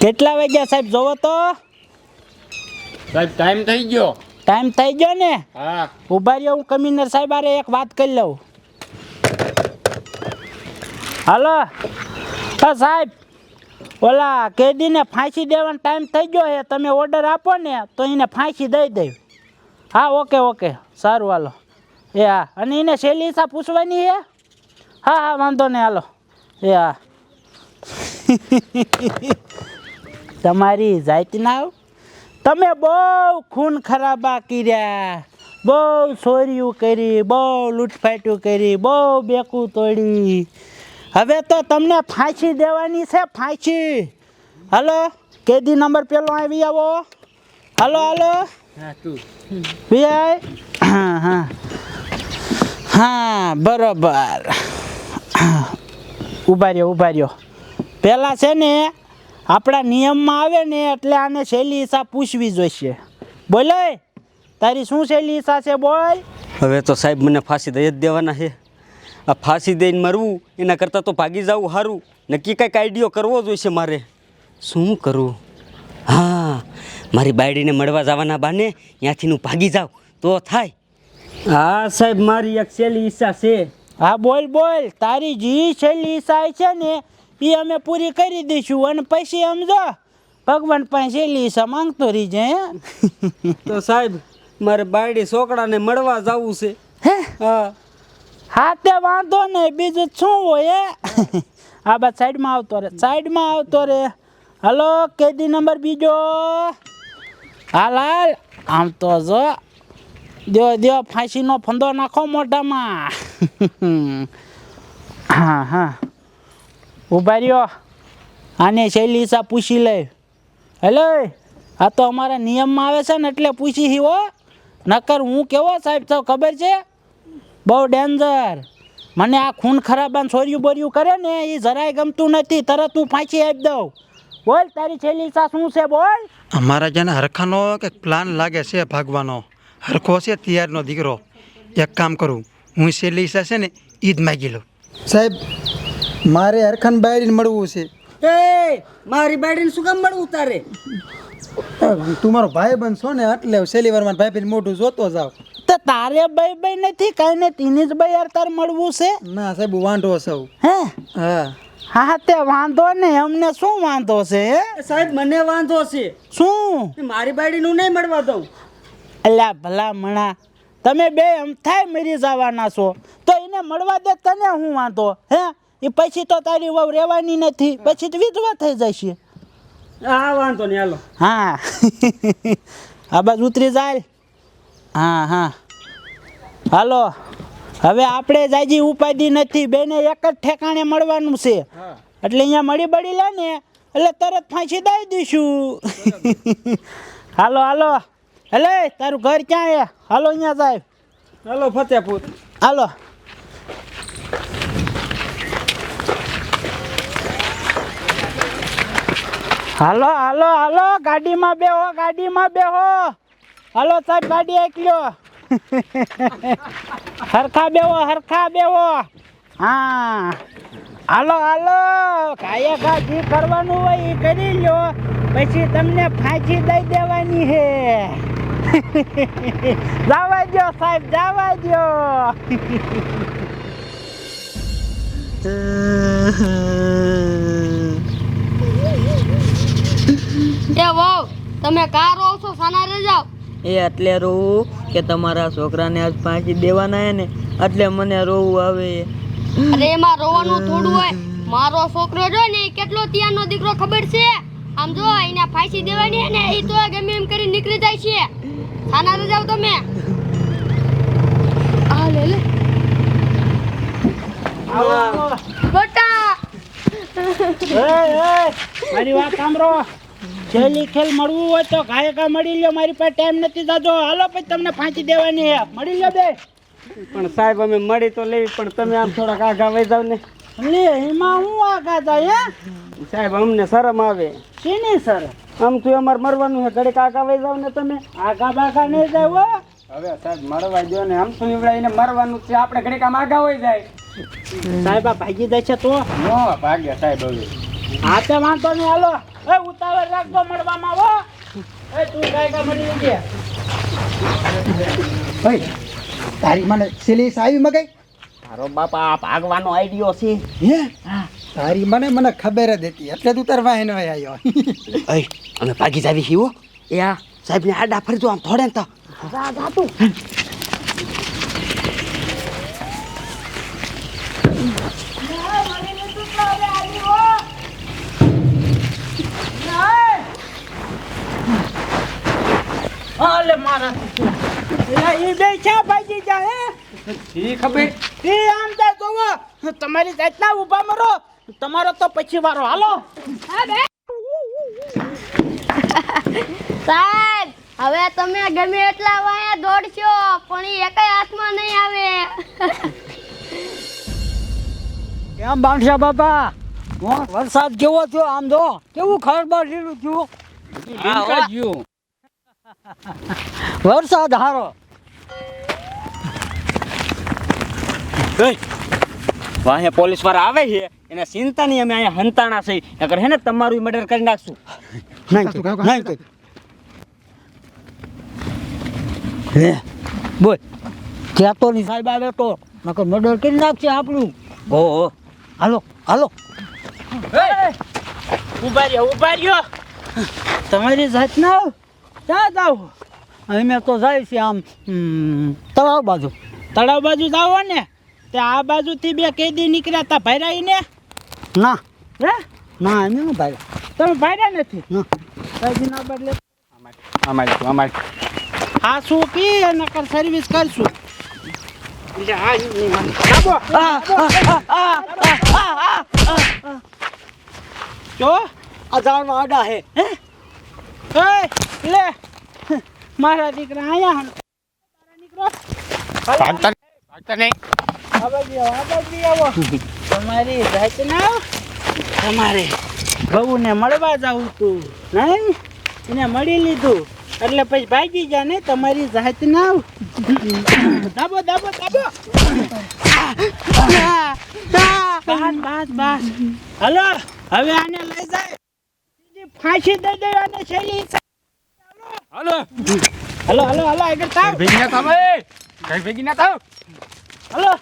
કેટલા વાગ્યા સાહેબ જોવો તો? સાહેબ ટાઈમ થઈ ગયો. ટાઈમ થઈ ગયો ને? હા. ઊભા રહ્યો હું કમિશનર સાહેબ આરે એક વાત કરી લઉં. હાલો. હા સાહેબ. ઓલા કેદીને ફાંસી દેવાનો ટાઈમ થઈ ગયો છે. તમે ઓર્ડર આપો ને તો એને ફાંસી દઈ દઈ. હા ઓકે ઓકે સારું હાલો. એ હા. અને એને શૈલી પૂછવાની છે? હા હા વાંધો નહીં હાલો. એ તમારી જાતના તમે બહુ ખૂન ખરાબા કર્યા. બહુ ચોર્યું કરી બહુ લૂંટફાટ્યું કરી બહુ બેકું તોડી. હવે તો તમને ફાંસી દેવાની છે ફાંસી. હલો કેદી નંબર પેલો આવી આવો. Hello hello. ભાઈ હા હા. હા બરોબર. ઊભા રહ્યો ઊભા રહ્યો. પહેલાં છે ને, આપણા નિયમમાં આવે ને, એટલે આને શૈલી હિસાબ પૂછવી જોઈશે. બોલે? તારી શું શૈલી હિસાબ છે, બોલ? હવે તો સાહેબ મને ફાંસી દઈ જ દેવાના છે. આ ફાંસી દઈને મરવું, એના કરતાં તો ભાગી જવું સારું નક્કી કાંઈક આઈડિયો કરવો જોઈશે મારે. શું કરું? હા, મારી બાયડીને મળવા જવાના બાને ત્યાંથી હું ભાગી જાઉં તો થાય. હા સાહેબ, મારી એક શૈલી ઈચ્છા છે. હા બોલ બોલ. તારી જી છેલ્લી ઈચ્છા છે ને એ અમે પૂરી કરી દઈશું. અને પછી સમજો ભગવાન પાસે છેલ્લી ઈચ્છા માંગતો રહીજે હે? તો સાહેબ મારે બાયડી છોકરાને મળવા જવું છે. હે? હા. હા તે વાંધો નહીં. બીજું શું હોય હા? આ બાદ સાઈડમાં આવતો રે સાઈડમાં આવતો રે હલો કેદી નંબર બીજો? હાલ હાલ આમ તો જો દ્યો દ્યો ફાંસીનો ફંદો નાખો મોઢામાં. હા હા. ઊભા રહ્યો. આને શૈલી હિસાબ પૂછી લે. હેલો, આ તો અમારા નિયમમાં આવે છે ને એટલે પૂછી હી હો. નકર હું કેવો સાહેબ તો ખબર છે? બહુ ડેન્જર. મને આ ખૂન ખરાબાન છોર્યું બોર્યું કરે ને એ જરાય ગમતું નથી. તરત હું ફાંસી આપી દઉં. બોલ, તારી છેલ્લી સા શું છે, બોલ? અમારા જેને હરખાનો કે પ્લાન લાગે છે, ભાગવાનો. હરખો છે તૈયારનો દીકરો. એક કામ કરું હું છેલ્લી ઈચ્છા છે ને ઈદ માગી લઉં. સાહેબ મારે હરખન બાયડીને મળવું છે. એ મારી બાયડીને શું કામ મળવું તારે? તું મારો ભાઈ છો ને એટલે છેલ્લી વાર મારા ભાઈ મોઢું જોતો જાવ તો તારે ભાઈ ભાઈ નથી કાંઈ ને તીની જ ભાઈ યાર તાર મળવું છે? ના સાહેબ વાંધો વાંઢો સૌ હે? હા. હા તે વાંધો નહીં અમને શું વાંધો છે હે? સાહેબ મને વાંધો છે. શું? મારી બાયડીનું નહીં મળવા દઉં. અલ્યા ભલા મણા તમે બે થાય મરી જવાના છો. તો એને મળવા દે તને હું વાંધો? હે? એ પછી તો તારી વહુ રહેવાની નથી પછી તો વિધવા થઈ જશે. હા વાંધો નહીં હાલો. હા. આ બાજુ ઉતરી જાય. હા હા. હાલો. હવે આપણે જાજી ઉપાધિ નથી બેને એક જ ઠેકાણે મળવાનું છે. એટલે અહીંયા મળી બળી લે ને એટલે તરત ફાંસી દઈ દઈશું. હાલો હાલો. એટલે તારું ઘર ક્યાં છે હાલો અહીંયા સાહેબ હાલો ફતેપુર હાલો. હાલો હાલો હાલો ગાડીમાં બેહો ગાડીમાં બેહો. હાલો સાહેબ ગાડી એકલ્યો. હરખા બેહો હરખા બેહો. હા. હાલો હાલો. કાયા ગાડી કરવાનું હોય એ કરી લ્યો. પછી તમને ફાંસી દઈ દેવાની હે. જવા દો સાહેબ જવા દો એ વહુ તમે કા રહો છો સાના રે જાઓ. એ એટલે રોવું કે તમારા છોકરાને આજ ફાંસી દેવાના હે ને એટલે મને રોવું આવે. અરે એમાં રોવાનું થોડું હોય. મારો છોકરો જો ને એ કેટલો ત્યાંનો દીકરો ખબર છે? આમ જો એને ફાંસી દેવાની હે ને એ તો ગમે એમ કરી નીકળી જાય છે. સાના જાવ તમે. આ લે લે. બટા. એ, એ, મારી વાત સાંભળો. છેલ્લી ખેલ મળવું હોય તો ઘાય કા મળી લ્યો મારી પાસે ટાઈમ નથી દાદો હાલો પછી તમને ફાંચી દેવાની હે મળી લ્યો બે. પણ સાહેબ અમે મળી તો લેવી પણ તમે આમ થોડાક આગા વહી જાવ ને. લે એમાં હું આગા જાય હે? સાહેબ અમને શરમ આવે. શીની સર આમ તું અમારે મરવાનું છે. ઘરે કાકા વઈ જાવ ને તમે. આગા બાકા નહીં જાય હો. હવે સાહેબ મળવા દો ને. આમ શું ને મરવાનું છે? આપણે ઘડીક કામ આગા હોય જાય. સાહેબ આ ભાગી જાય છે તો? નો ભાગ્યા સાહેબ હવે. હા તે વાંધો નહીં. હાલો. એ ઉતાવળ રાખજો મળવામાં હો. એ તું ગાયકા મળી જજે. ભાઈ તારી મને સિલીસ આવી મગાઈ? તારો બાપા આ ભાગવાનો આઈડિયો છે. હે. તારી મને મને ખબર જ હતી. એટલે તું તાર વાહન વાય આવ્યો અમે ભાગી જાવી છીએ હો. એ આ. સાહેબને આડા ફરજો આમ થોડે ને તો. હાલે મારા એ બે છે ભાગી જાય હે? ઈ ખબર? એ આમ જાય જોવો તમારી જાતના ઊભા મરો. તમારો તો પછી વારો. હાલો. સાહેબ હવે તમે ગમે એટલા વાયા દોડશો પણ એ એકાય હાથમાં નહીં આવે. કેમ બાંધ્યા બાપા? વરસાદ કેવો થયો આમ જો? કેવું ખરબા લીલું થયું? વરસાદ હારો. વાહે પોલીસવાળા આવે છે? એને ચિંતા નહીં અમે અહીંયા હંતાણા છે નકર હે ને તમારું મર્ડર કરી નાખશું. નહીં નહીં હે? બોલ. ત્યાં તો નહીં સાહેબ આવે તો? નકર મર્ડર કરી નાખશે આપણું. ઓહો હાલો હાલો. ઊભા રહ્યો ઊભા રહ્યો. તમારી જાત ના ક્યાં જાવ? અમે તો જાય છે આમ તળાવ બાજુ. તળાવ બાજુ જાવ ને. તે આ બાજુથી બે કેદી નીકળ્યા તા ભાઈ ને. ના હે? ના અમે ન ભાઈ. તમે ભાઈ નથી? ભાઈ ના બદલે. અમારે અમારે હા શું પી નકર સર્વિસ કરશું. જો આ આડા હે? લે. મારા દીકરા આયા નીકળો ભાગતા ભાગતા નહીં. આવો, આવો. તમારી રચના તમારે બહુને મળવા જાવું તું નહીં? એને મળી લીધું. એટલે પછી ભાગી જા ને તમારી જાત ના દાબો દાબો દાબો. બસ બસ બસ હલો હવે આને લઈ જાય. ફાંસી દઈ દેવાની છેલ્લી હાલો. હલો હલો હલો આગળ થાવ. ભેગી ના થાવ કઈ ભેગી ના થાવ. હલો.